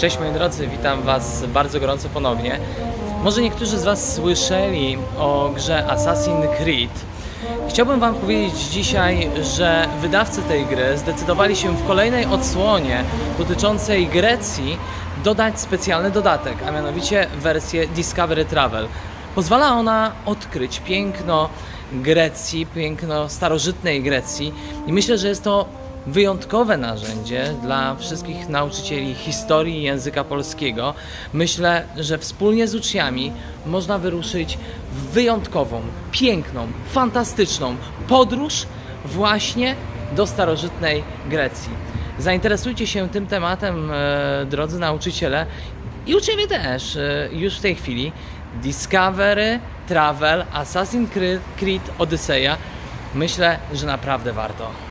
Cześć moi drodzy, witam Was bardzo gorąco ponownie. Może niektórzy z Was słyszeli o grze Assassin's Creed. Chciałbym Wam powiedzieć dzisiaj, że wydawcy tej gry zdecydowali się w kolejnej odsłonie dotyczącej Grecji dodać specjalny dodatek, a mianowicie wersję Discovery Travel. Pozwala ona odkryć piękno Grecji, piękno starożytnej Grecji i myślę, że jest to wyjątkowe narzędzie dla wszystkich nauczycieli historii i języka polskiego. Myślę, że wspólnie z uczniami można wyruszyć w wyjątkową, piękną, fantastyczną podróż właśnie do starożytnej Grecji. Zainteresujcie się tym tematem, e, drodzy nauczyciele, i uczniowie też, e, już w tej chwili. Discovery, Travel, Assassin's Creed, Creed Odyseja. Myślę, że naprawdę warto.